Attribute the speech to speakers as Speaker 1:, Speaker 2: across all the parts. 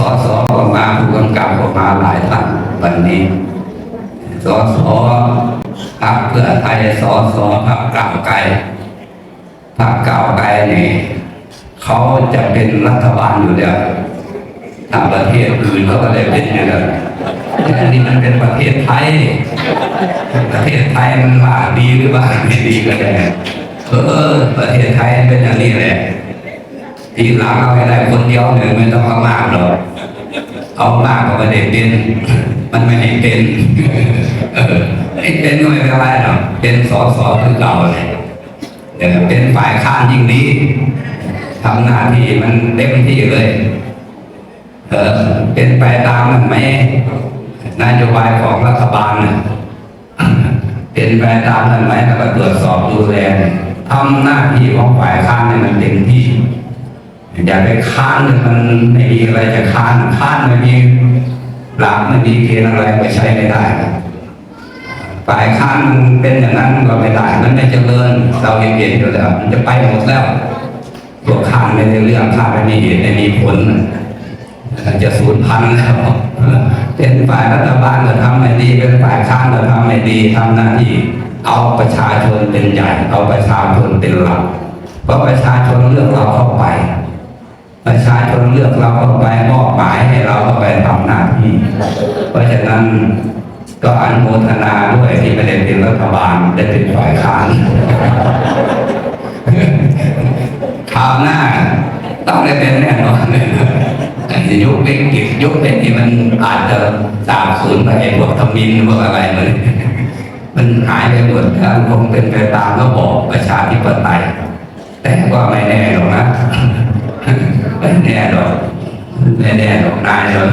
Speaker 1: สสออกมาผู้กำกับออกมาหลายท่านวันนี้สสพรรคเพื่อไทยสสพรรคก้าวไกลพรรคก้าวไกลนี่เขาจะเป็นรัฐบาลอยู่แล้วทางประเทศอื่นเขาก็ได้เป็นอยู่แล้วแต่อันนี้มันเป็นประเทศไทย ประเทศไทยมันว่าดีหรือว่าไม่ดีก็ได้เออ ประเทศไทยเป็นอย่างนี้แหละทีหลังเอาอะไรคนเดียวหนึ่งไม่ต้องมากหรอก เอามาก็ไม่ได้เป็น มันไม่ให้เป็น เออไอ้เป็นก็ไม่เป็นไรหรอกเป็นสอสอคือเก่าเลยเออเป็นฝ่ายค้านยิ่งดีทำหน้าที่มันเต็มที่เลย เออเป็นไปตามนั้นไหมนโยบายของรัฐบาลน่ะเป็นไปตามนั้นไหมแล้วก็ตรวจสอบดูแลทำหน้าที่ของฝ่ายค้านให้มันเต็มที่ อย่าไปค้านเลยมันไม่มีอะไรจะค้านค้านไม่มีหลักไม่มีเกณฑ์อะไรไปใช้ไม่ได้ฝ่ายค้านมันเป็นอย่างนั้นก็ไม่ได้มันไม่เจริญเราเห็นเห็นอยู่แล้วมันจะไปหมดแล้วตัวค้านไม่ได้เรื่องค้านไม่มีเหตุไม่มีผลจะสูญพันธุ์แล้วเป็นฝ่ายรัฐบาลก็ทำไม่ดีเป็นฝ่ายค้านก็ทำไม่ดีทำหน้าที่เอาประชาชนเป็นใหญ่ เอาประชาชนเป็นหลักเพราะประชาชนเลือกเราเข้าไป ประชาชนเลือกเราเข้าไปมอบหมายให้เราเข้าไปทำหน้าที่ เพราะฉะนั้นก็อนุโมทนาด้วยที่ไม่ได้เป็นรัฐบาลได้เป็นฝ่ายค้านคราวหน้าต้องได้เป็นแน่นอนเลยแต่ยุคเล็กกิจยุคเล็กนี่มันอาจจะสาบสูญไปไอ้พวกทมินพวกอะไรเลยมันหายไปหมดแล้วคงเป็นไปตามระบอบประชาธิปไตยแต่ก็ไม่แน่หรอกนะ ไม่แน่หรอกไม่แน่หรอกนายเรา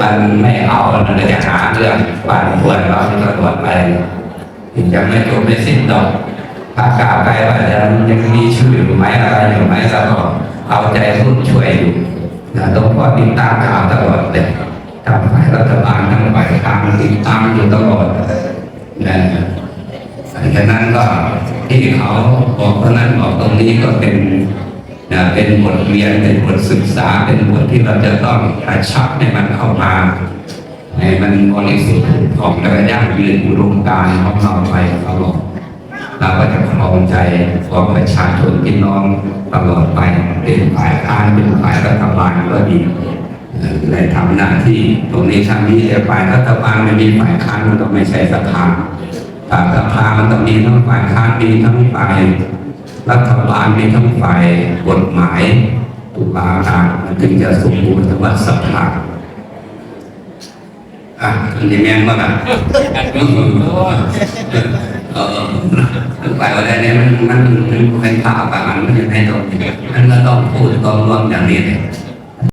Speaker 1: มันไม่เอามันจะหาเรื่องปั่นป่วนเราตลอดไปยังไม่จบไม่สิ้นดอกถ้ากล่าวไปว่าจะยังมีชื่ออยู่ไหมอะไรอยู่ไหมเราก็เอาใจรุ่นช่วยอยู่นะต้องก็ติดตามข่าวตลอดเลยทางฝ่ายรัฐบาลทั้งฝ่ายทางติดตามอยู่ตลอดนะฉะนั้นก็ที่เขาบอกตรงนั้นบอกตรงนี้ก็เป็น นะเป็นบทเรียนเป็นบทศึกษาเป็นบทที่เราจะต้องกระชับให้มันเข้ามาให้มันบริสุทธิ์ของและยั่งยืนอุดมการของเราไปตลอดเราก็จะครองใจของประชาชนพี่น้องตลอดไปเป็นฝ่ายค้านเป็นฝ่ายรัฐบาลก็ดีเอ่อได้ทำหน้าที่ตรงนี้ทางนี้แต่ฝ่ายรัฐบาลไม่มีฝ่ายค้านมันต้องไม่ใช่สภาฝ่ายสภามันต้องมีทั้งฝ่ายค้านมีทั้งฝ่าย รัฐบาลมีทั้งฝ่ายกฎหมายตุลาการมันถึงจะสมบูรณ์สมบัติสภาอะอันนี้แม่นมากอะเออไปวันนี้เนี่ยมันมันมันเป็นข่าวแบบนั้นมันยังไงตรงนี้มันก็ต้องพูดต้องร่วมอย่างนี้เลย